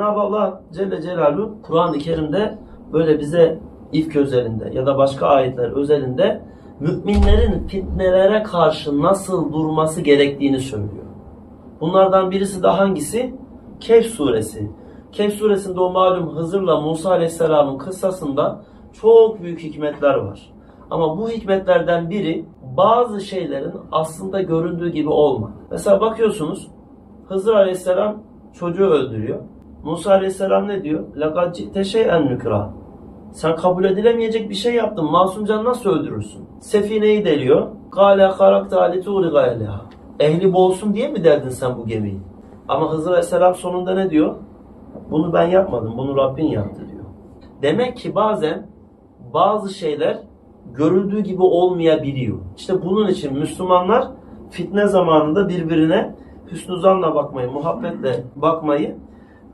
Cenab-ı Allah Celle Celaluhu Kur'an-ı Kerim'de böyle bize ifk özelinde ya da başka ayetler özelinde müminlerin fitnelere karşı nasıl durması gerektiğini söylüyor. Bunlardan birisi de hangisi? Kehf suresi. Kehf suresinde o malum Hızır'la Musa Aleyhisselam'ın kıssasında çok büyük hikmetler var. Ama bu hikmetlerden biri bazı şeylerin aslında göründüğü gibi olma. Mesela bakıyorsunuz Hızır Aleyhisselam çocuğu öldürüyor. Musa Aleyhisselam ne diyor? لَقَدْ جِئْتَ شَيْئًا نُكْرًا Sen kabul edilemeyecek bir şey yaptın. Masumcan nasıl öldürürsün? Sefineyi deliyor. قَالَ خَرَقْتَ عَلِتُورِ غَيْلِهَا Ehli boğulsun diye mi derdin sen bu gemiyi? Ama Hızır Aleyhisselam sonunda ne diyor? Bunu ben yapmadım. Bunu Rabbin yaptı diyor. Demek ki bazen bazı şeyler görüldüğü gibi olmayabiliyor. İşte bunun için Müslümanlar fitne zamanında birbirine hüsnü zanla bakmayı, muhabbetle bakmayı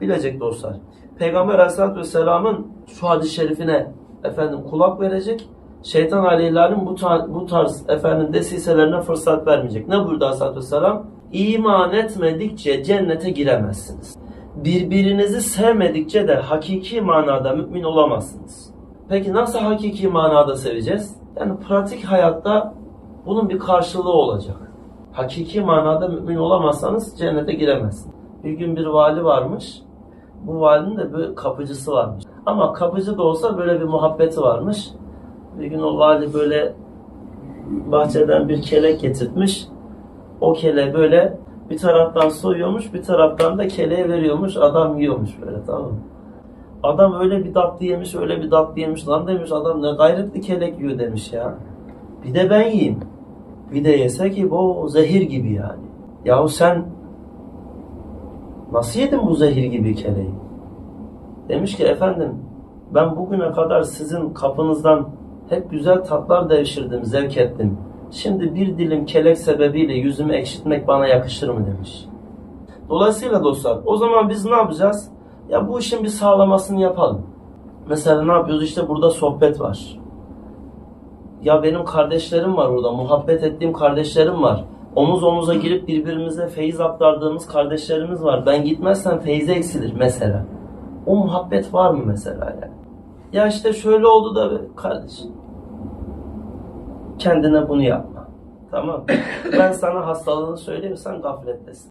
bilecek dostlar. Peygamber Aleyhisselatü Vesselam'ın şu hadis-i şerifine efendim kulak verecek. Şeytan aleyhlerin bu, tar- bu tarz efendim desiselerine fırsat vermeyecek. Ne buyurdu Aleyhisselatü Vesselam? İman etmedikçe cennete giremezsiniz. Birbirinizi sevmedikçe de hakiki manada mümin olamazsınız. Peki nasıl hakiki manada seveceğiz? Yani pratik hayatta bunun bir karşılığı olacak. Hakiki manada mümin olamazsanız cennete giremezsiniz. Bir gün bir vali varmış. Bu valinin de bir kapıcısı varmış. Ama kapıcı da olsa böyle bir muhabbeti varmış. Bir gün o vali böyle bahçeden bir kelek getirtmiş. O kele böyle bir taraftan soyuyormuş, bir taraftan da keleğe veriyormuş. Adam yiyormuş böyle tamam? Adam öyle bir tatlı yemiş, öyle bir tatlı yemiş. Lan demiş adam ne gayretli kelek yiyor demiş ya. Bir de ben yiyeyim. Bir de yese ki bu zehir gibi yani. Yahu sen nasıl yedin bu zehir gibi keleği? Demiş ki efendim ben bugüne kadar sizin kapınızdan hep güzel tatlar devşirdim, zevk ettim. Şimdi bir dilim kelek sebebiyle yüzümü ekşitmek bana yakışır mı demiş. Dolayısıyla dostlar o zaman biz ne yapacağız? Ya bu işin bir sağlamasını yapalım. Mesela ne yapıyoruz? İşte burada sohbet var. Ya benim kardeşlerim var orada. Muhabbet ettiğim kardeşlerim var. Omuz omuza girip birbirimize feyiz aktardığımız kardeşlerimiz var. Ben gitmezsem feyize eksilir mesela. O muhabbet var mı mesela yani? Ya işte şöyle oldu da kardeşim. Kendine bunu yapma. Tamam. Ben sana hastalığını söyleyeyim sen.